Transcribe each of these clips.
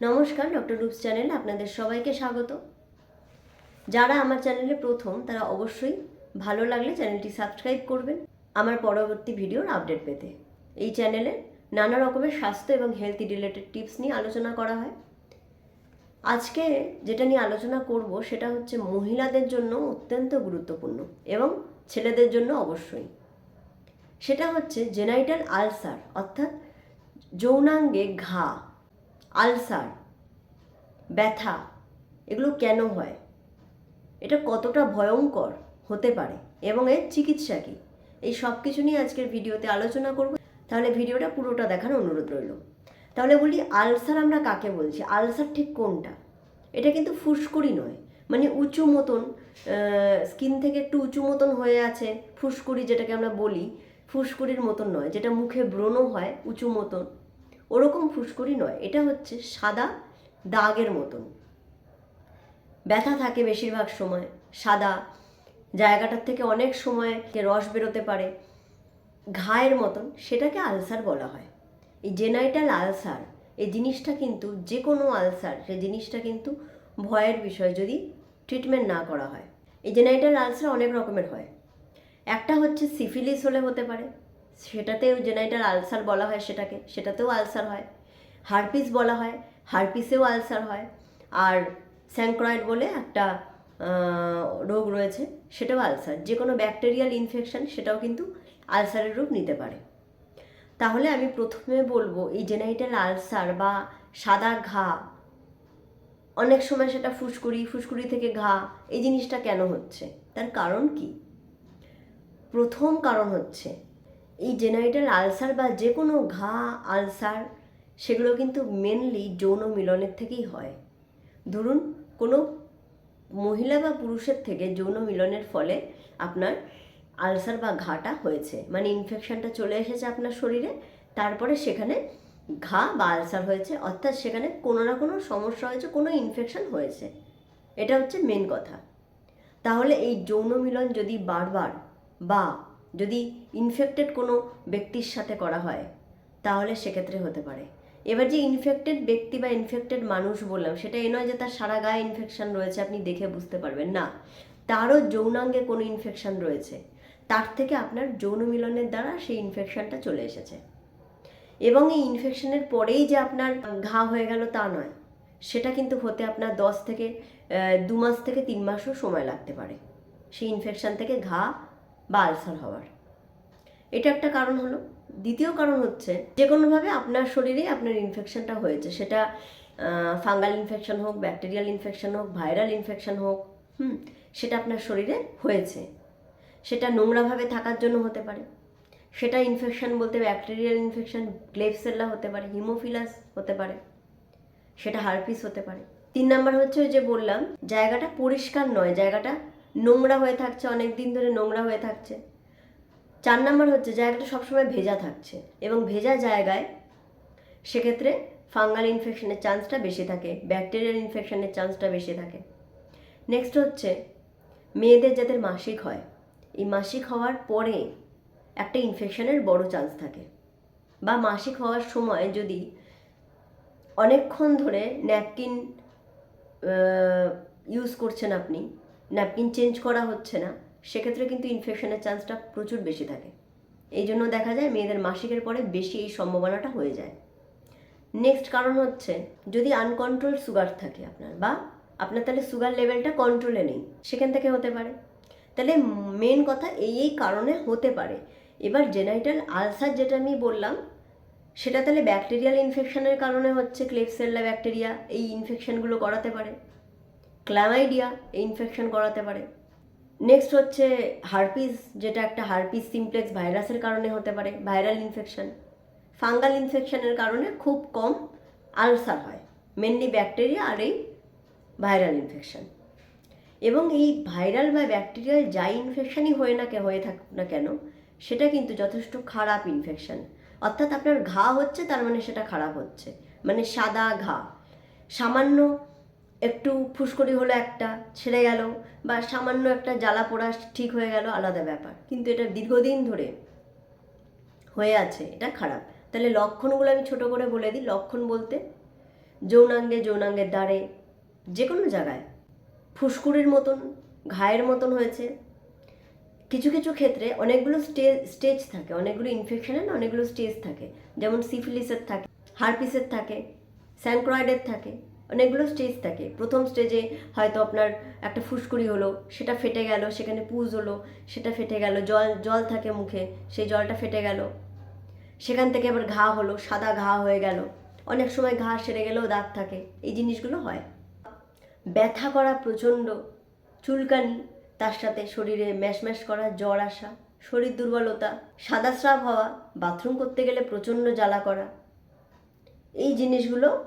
নমস্কার, ডক্টর রূপস চ্যানেলে আপনাদের সবাইকে স্বাগত। যারা আমার চ্যানেলে প্রথম, তারা অবশ্যই ভালো লাগলে চ্যানেলটি সাবস্ক্রাইব করবেন আমার পরবর্তী ভিডিওর আপডেট পেতে। এই চ্যানেলে নানা রকমের স্বাস্থ্য এবং হেলথ রিলেটেড টিপস নিয়ে আলোচনা করা হয়। আজকে যেটা নিয়ে আলোচনা করব, সেটা হচ্ছে মহিলাদের জন্য অত্যন্ত গুরুত্বপূর্ণ এবং ছেলেদের জন্য অবশ্যই। সেটা হচ্ছে জেনাইটাল আলসার অর্থাৎ যৌনাঙ্গে ঘা। আলসার, ব্যথা, এগুলো কেন হয়? এটা কতটা ভয়ঙ্কর হতে পারে এবং এর চিকিৎসা কী? এই সব কিছু নিয়ে আজকের ভিডিওতে আলোচনা করব। তাহলে ভিডিওটা পুরোটা দেখার অনুরোধ রইল। তাহলে বলি আলসার আমরা কাকে বলছি? আলসার ঠিক কোনটা? এটা কিন্তু ফুসকুড়ি নয় মানে উঁচু মতন স্কিন থেকে একটু উঁচু মতন হয়ে আছে ফুসকুড়ি যেটাকে আমরা বলি, ফুসকুড়ির মতন নয়, যেটা মুখে ব্রণ হয় উঁচু মতন। ওরকম ফুসকুড়ি নয়, এটা হচ্ছে সাদা দাগের মতন। ব্যথা থাকে বেশিরভাগ সময়, সাদা জায়গাটার থেকে অনেক সময় রস বেরোতে পারে। ঘায়ের মতন সেটাকে আলসার বলা হয়। এই জেনাইটাল আলসার, এই জিনিসটা কিন্তু যে কোনো আলসার, সে জিনিসটা কিন্তু ভয়ের বিষয় যদি ট্রিটমেন্ট না করা হয়। এই জেনাইটাল আলসার অনেক রকমের হয়। একটা হচ্ছে সিফিলিস হলে হতে পারে সেটাতেও জেনাইটাল আলসার বলা হয় সেটাকে, সেটাতেও আলসার হয়। হারপিস বলা হয়, হারপিসেও আলসার হয়। আর স্যাংক্রয়েড বলে একটা রোগ রয়েছে, সেটাও আলসার। যে কোনো ব্যাকটেরিয়াল ইনফেকশান সেটাও কিন্তু আলসারের রূপ নিতে পারে। তাহলে আমি প্রথমে বলব, এই জেনাইটাল আলসার বা সাদা ঘা, অনেক সময় সেটা ফুসকুড়ি ফুসকুড়ি থেকে ঘা, এই জিনিসটা কেন হচ্ছে? তার কারণ কি? প্রথম কারণ হচ্ছে এই জেনাইটাল আলসার বা যে কোনো ঘা আলসার সেগুলো কিন্তু মেনলি যৌন মিলনের থেকেই হয়। ধরুন, কোনো মহিলা বা পুরুষের থেকে যৌন মিলনের ফলে আপনার আলসার বা ঘাটা হয়েছে। মানে ইনফেকশনটা চলে এসেছে আপনার শরীরে, তারপরে সেখানে ঘা বা আলসার হয়েছে, অর্থাৎ সেখানে কোনো না কোনো সমস্যা হয়েছে, কোনো ইনফেকশন হয়েছে। এটা হচ্ছে মেন কথা। তাহলে এই যৌন মিলন যদি বারবার বা যদি ইনফেক্টেড কোনো ব্যক্তির সাথে করা হয়, তাহলে সেক্ষেত্রে হতে পারে। এবার যে ইনফেক্টেড ব্যক্তি বা ইনফেক্টেড মানুষ বললাম, সেটা এ নয় যে তার সারা গায়ে ইনফেকশন রয়েছে, আপনি দেখে বুঝতে পারবেন না। তারও যৌনাঙ্গে কোনো ইনফেকশন রয়েছে। তার থেকে আপনার যৌন মিলনের দ্বারা সেই ইনফেকশনটা চলে এসেছে। এবং এই ইনফেকশনের পরেই যে আপনার ঘা হয়ে গেল তা নয়, সেটা কিন্তু হতে আপনার দশ থেকে দু মাস থেকে তিন মাসও সময় লাগতে পারে। সেই ইনফেকশন থেকে ঘা বা আলসার হওয়ার। এটা একটা কারণ হলো। দ্বিতীয় কারণ হচ্ছে, যে কোনোভাবে আপনার শরীরে আপনার ইনফেকশনটা হয়েছে, সেটা ফাঙ্গাল ইনফেকশন হোক ব্যাকটেরিয়াল ইনফেকশন হোক ভাইরাল ইনফেকশন হোক, হুম, সেটা আপনার শরীরে হয়েছে। সেটা নোংরাভাবে থাকার জন্য হতে পারে। সেটা ইনফেকশন বলতে ব্যাকটেরিয়াল ইনফেকশন গ্লেপসেল্লা হতে পারে হিমোফিলাস হতে পারে, সেটা হারপিস হতে পারে। তিন নাম্বার হচ্ছে ওই যে বললাম, জায়গাটা পরিষ্কার নয়, জায়গাটা নোংরা হয়ে থাকছে, অনেক দিন ধরে নোংরা হয়ে থাকছে। চার নাম্বার হচ্ছে জায়গাটা সবসময় ভেজা থাকছে এবং ভেজা জায়গায় সেক্ষেত্রে ফাঙ্গাল ইনফেকশনের চান্সটা বেশি থাকে ব্যাকটেরিয়াল ইনফেকশনের চান্সটা বেশি থাকে। নেক্সট হচ্ছে মেয়েদের যাদের মাসিক হয়, এই মাসিক হওয়ার পরে একটা ইনফেকশনের বড় চান্স থাকে। বা মাসিক হওয়ার সময় যদি অনেকক্ষণ ধরে ন্যাপকিন ইউজ করছেন আপনি ন্যাপকিন চেঞ্জ করা হচ্ছে না, সেক্ষেত্রে কিন্তু ইনফেকশনের চান্সটা প্রচুর বেশি থাকে। এই জন্য দেখা যায় মেয়েদের মাসিকের পরে বেশি এই সম্ভাবনাটা হয়ে যায়। নেক্সট কারণ হচ্ছে, যদি আনকন্ট্রোল সুগার থাকে আপনার বা আপনার তাহলে সুগার লেভেলটা কন্ট্রোলে নেই, সেখান থেকে হতে পারে। তাহলে মেন কথা এই এই কারণে হতে পারে। এবার জেনাইটাল আলসার যেটা আমি বললাম, সেটা তাহলে ব্যাকটেরিয়াল ইনফেকশনের কারণে হচ্ছে ক্লেপসেল্লা ব্যাকটেরিয়া এই ইনফেকশনগুলো করাতে পারে। ক্ল্যামাইডিয়া ইনফেকশন করাতে পারে। নেক্সট হচ্ছে হারপিস যেটা একটা হারপিস সিমপ্লেক্স ভাইরাসের কারণে হতে পারে ভাইরাল ইনফেকশন ফাঙ্গাল ইনফেকশনের কারণে খুব কম আলসার হয় মেনলি ব্যাকটেরিয়া আর এই ভাইরাল ইনফেকশন এবং এই ভাইরাল বা ব্যাকটেরিয়াল যাই ইনফেকশনই হয়ে না কে, হয়ে থাক না কেন, সেটা কিন্তু যথেষ্ট খারাপ ইনফেকশন অর্থাৎ আপনার ঘা হচ্ছে, তার মানে সেটা খারাপ হচ্ছে। মানে সাদা ঘা। সামান্য একটু ফুসকরি হলো একটা, ছেড়ে গেল বা সামান্য একটা জ্বালা পোড়া ঠিক হয়ে গেল, আলাদা ব্যাপার। কিন্তু এটা দীর্ঘদিন ধরে হয়ে আছে, এটা খারাপ। তাহলে লক্ষণগুলো আমি ছোট করে বলে দিই। লক্ষণ বলতে যৌনাঙ্গে যৌনাঙ্গের দ্বারে যে কোনো জায়গায় ফুসকুড়ির মতন, ঘায়ের মতন হয়েছে। কিছু কিছু ক্ষেত্রে অনেকগুলো স্টেজ স্টেজ থাকে, অনেকগুলো ইনফেকশনের অনেকগুলো স্টেজ থাকে। যেমন সিফিলিসের থাকে হারপিসের থাকে স্যাঙ্ক্রয়েডের থাকে। অনেকগুলো স্টেজ থাকে। প্রথম স্টেজে হয়তো আপনার একটা ফুসকুড়ি হলো, সেটা ফেটে গেল, সেখানে পুজ হলো, সেটা ফেটে গেল, জল জল থাকে মুখে, সেই জলটা ফেটে গেল। সেখান থেকে আবার ঘা হলো, সাদা ঘা হয়ে গেল। অনেক সময় ঘা সেরে গেলেও দাগ থাকে। এই জিনিসগুলো হয়। ব্যথা করা প্রচণ্ড। চুলকানি, তার সাথে শরীরে ম্যাশম্যাশ করা, জ্বর আসা, শরীর দুর্বলতা, সাদা স্রাব হওয়া বাথরুম করতে গেলে প্রচণ্ড জ্বালা করা। এই জিনিসগুলো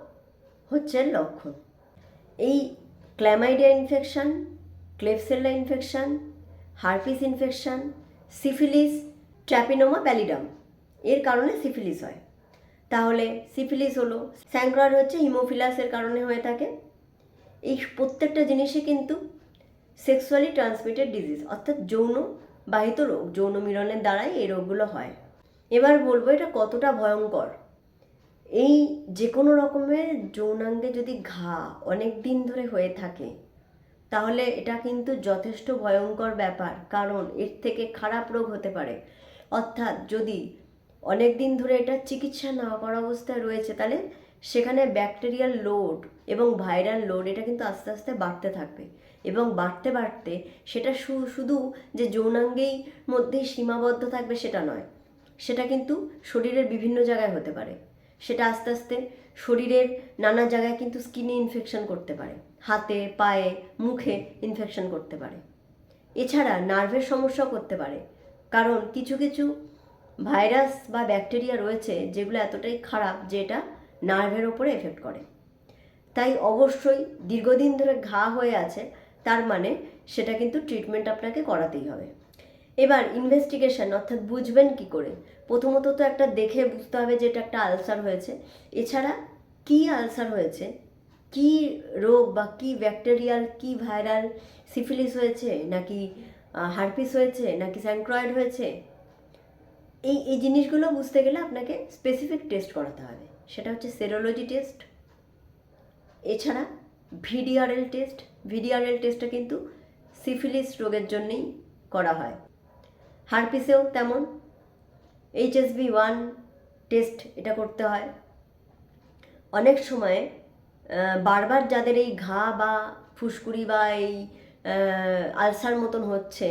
হচ্ছে লক্ষণ। এই chlamydia infection klebsiella infection, herpes infection, syphilis, treponema, pallidum, এর কারণে সিফিলিস হয়। তাহলে সিফিলিস হলো স্যাংক্রয়েড হচ্ছে হিমোফিলাসের কারণে হয়ে থাকে। এই প্রত্যেকটা জিনিসই কিন্তু সেক্সুয়ালি ট্রান্সমিটেড ডিজিজ, অর্থাৎ যৌন বাহিত রোগ, যৌন মিলনের দ্বারাই এই রোগগুলো হয়। এবার বলব এটা কতটা ভয়ঙ্কর। এই যে কোনো রকমের যৌনাঙ্গে যদি ঘা অনেক দিন ধরে হয়ে থাকে, তাহলে এটা কিন্তু যথেষ্ট ভয়ঙ্কর ব্যাপার, কারণ এর থেকে খারাপ রোগ হতে পারে। অর্থাৎ যদি অনেক দিন ধরে এটা চিকিৎসা না করা অবস্থায় রয়েছে, তাহলে সেখানে ব্যাকটেরিয়াল লোড এবং ভাইরাল লোড এটা কিন্তু আস্তে আস্তে বাড়তে থাকবে। এবং বাড়তে বাড়তে সেটা শুধু যে যৌনাঙ্গেই মধ্যেই সীমাবদ্ধ থাকবে সেটা নয়, সেটা কিন্তু শরীরের বিভিন্ন জায়গায় হতে পারে। সেটা আস্তে আস্তে শরীরের নানা জায়গায় কিন্তু স্কিনে ইনফেকশন করতে পারে। হাতে, পায়ে, মুখে ইনফেকশন করতে পারে। এছাড়া নার্ভের সমস্যাও করতে পারে। কারণ কিছু কিছু ভাইরাস বা ব্যাকটেরিয়া রয়েছে যেগুলো এতটাই খারাপ যে এটা নার্ভের ওপরে এফেক্ট করে। তাই অবশ্যই দীর্ঘদিন ধরে ঘা হয়ে আছে, তার মানে সেটা কিন্তু ট্রিটমেন্ট আপনাকে করাতেই হবে। এবার ইনভেস্টিগেশন অর্থাৎ বুঝবেন কি করে? প্রথমত তো একটা দেখে বুঝতে হবে যে এটা একটা আলসার হয়েছে। এছাড়া কি আলসার হয়েছে? কি রোগ বা কি ব্যাকটেরিয়াল, কি ভাইরাল, সিফিলিস হয়েছে, নাকি হারপিস হয়েছে, নাকি স্যাংক্রয়েড হয়েছে? এই এই জিনিসগুলো বুঝতে গেলে আপনাকে স্পেসিফিক টেস্ট করাতে হবে। সেটা হচ্ছে সেরোলজি টেস্ট এছাড়া ভিডিআরএল টেস্ট ভিডিআরএল টেস্টটা কিন্তু সিফিলিস রোগের জন্যেই করা হয়। হারপিসেও তেমন এইচএসবি ওয়ান টেস্ট এটা করতে হয়। অনেক সময় বারবার যাদের এই ঘা বা ফুসকুড়ি বা এই আলসার মতন হচ্ছে,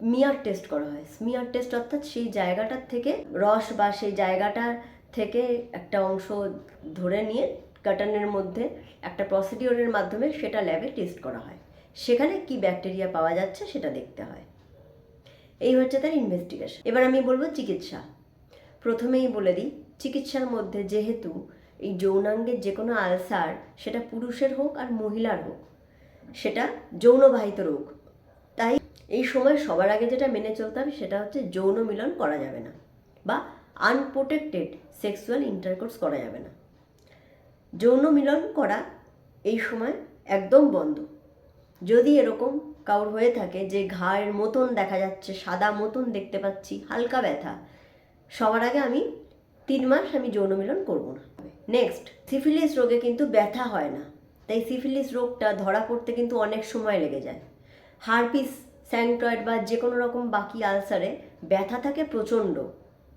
স্মিয়ার টেস্ট করা হয়। স্মিয়ার টেস্ট অর্থাৎ সেই জায়গাটার থেকে রস বা সেই জায়গাটার থেকে একটা অংশ ধরে নিয়ে কাটানের মধ্যে একটা প্রসিডিওরের মাধ্যমে সেটা ল্যাবে টেস্ট করা হয়। সেখানে কি ব্যাকটেরিয়া পাওয়া যাচ্ছে সেটা দেখতে হয়। এই হচ্ছে তার ইনভেস্টিগেশন এবার আমি বলব চিকিৎসা। প্রথমেই বলে দিই, চিকিৎসার মধ্যে যেহেতু এই যৌনাঙ্গের যে কোনো আলসার, সেটা পুরুষের হোক আর মহিলার হোক, সেটা যৌনবাহিত রোগ। তাই এই সময় সবার আগে যেটা মেনে চলতে হবে সেটা হচ্ছে যৌন মিলন করা যাবে না বা আনপ্রোটেক্টেড সেক্সুয়াল ইন্টারকোর্স করা যাবে না। যৌন মিলন করা এই সময় একদম বন্ধ। যদি এরকম কাউর হয়ে থাকে, যে ঘায়ের মতন দেখা যাচ্ছে, সাদা মতন দেখতে পাচ্ছি, হালকা ব্যথা। সবার আগে আমি তিন মাস আমি যৌন মিলন করব না। নেক্সট সিফিলিস রোগে কিন্তু ব্যথা হয় না। তাই সিফিলিস রোগটা ধরা পড়তে কিন্তু অনেক সময় লেগে যায়। হারপিস স্যাংটয়েড বা যে কোনো রকম বাকি আলসারে ব্যথা থাকে প্রচণ্ড।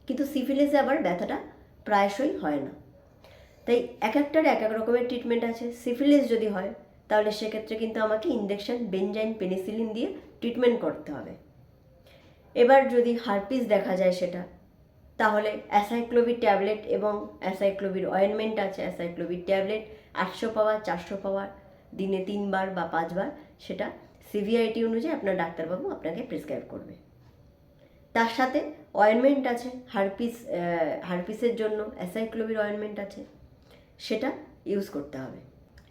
কিন্তু সিফিলিসে আবার ব্যথাটা প্রায়শই হয় না। তাই এক একটার এক এক রকমের ট্রিটমেন্ট আছে। সিফিলিস যদি হয় তাহলে সেক্ষেত্রে কিন্তু আমাকে ইঞ্জেকশন বেনজাইন পেনিসিলিন দিয়ে ট্রিটমেন্ট করতে হবে। এবার যদি হারপিস দেখা যায় সেটা, তাহলে অ্যাসাইক্লোভির ট্যাবলেট এবং অ্যাসাইক্লোভির অয়েনমেন্ট আছে অ্যাসাইক্লোভির ট্যাবলেট আটশো পাওয়ার চারশো পাওয়ার দিনে তিনবার বা পাঁচবার সেটা সিভিআইটি অনুযায়ী আপনার ডাক্তারবাবু আপনাকে প্রেসক্রাইব করবে। তার সাথে অয়েনমেন্ট আছে হারপিস হারপিসের জন্য অ্যাসাইক্লোভির অয়েনমেন্ট আছে, সেটা ইউজ করতে হবে।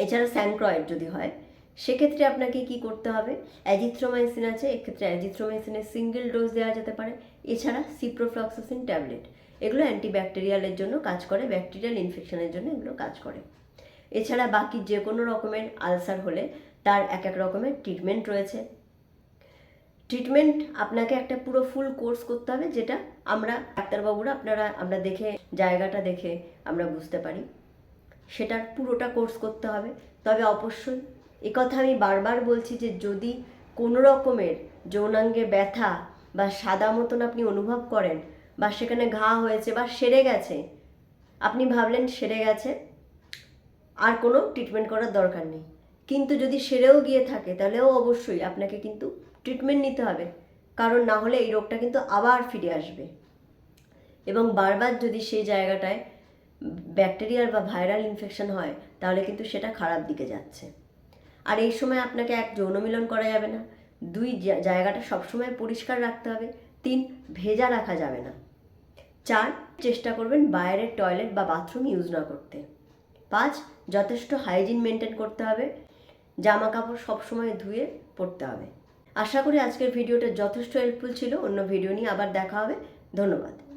এছাড়া স্যাংক্রয়েড যদি হয়, সেক্ষেত্রে আপনাকে কি করতে হবে? অ্যাজিথ্রোমাইসিন আছে, এক্ষেত্রে অ্যাজিথ্রোমাইসিনের সিঙ্গেল ডোজ দেওয়া যেতে পারে। এছাড়া সিপ্রোফ্লক্সাসিন ট্যাবলেট এগুলো অ্যান্টিব্যাকটেরিয়ালের জন্য কাজ করে ব্যাকটেরিয়াল ইনফেকশনের জন্য এগুলো কাজ করে। এছাড়া বাকি যে কোনো রকমের আলসার হলে তার এক এক রকমের ট্রিটমেন্ট রয়েছে। ট্রিটমেন্ট আপনাকে একটা পুরো ফুল কোর্স করতে হবে, যেটা আমরা ডাক্তারবাবুরা আপনারা, আমরা দেখে, জায়গাটা দেখে আমরা বুঝতে পারি। সেটার পুরোটা কোর্স করতে হবে। তবে অবশ্যই একথা আমি বারবার বলছি যে যদি কোনো রকমের যৌনাঙ্গে ব্যথা বা সাদা মতন আপনি অনুভব করেন বা সেখানে ঘা হয়েছে বা সেরে গেছে, আপনি ভাবলেন সেরে গেছে, আর কোনো ট্রিটমেন্ট করার দরকার নেই। কিন্তু যদি সেরেও গিয়ে থাকে, তাহলেও অবশ্যই আপনাকে কিন্তু ট্রিটমেন্ট নিতে হবে। কারণ না হলে এই রোগটা কিন্তু আবার ফিরে আসবে। এবং বারবার যদি সেই জায়গাটায় ব্যাকটেরিয়াল বা ভাইরাল ইনফেকশন হয়, তাহলে কিন্তু সেটা খারাপ দিকে যাচ্ছে। আর এই সময় আপনাকে এক যৌন মিলন করা যাবে না। দুই জায়গাটা সবসময় পরিষ্কার রাখতে হবে। তিন, ভেজা রাখা যাবে না। চার, চেষ্টা করবেন বাইরের টয়লেট বা বাথরুম ইউজ না করতে। পাঁচ, যথেষ্ট হাইজিন মেনটেন করতে হবে। জামা কাপড় সবসময় ধুয়ে পরতে হবে। আশা করি আজকের ভিডিওটা যথেষ্ট হেল্পফুল ছিল। অন্য ভিডিও নিয়ে আবার দেখা হবে। ধন্যবাদ।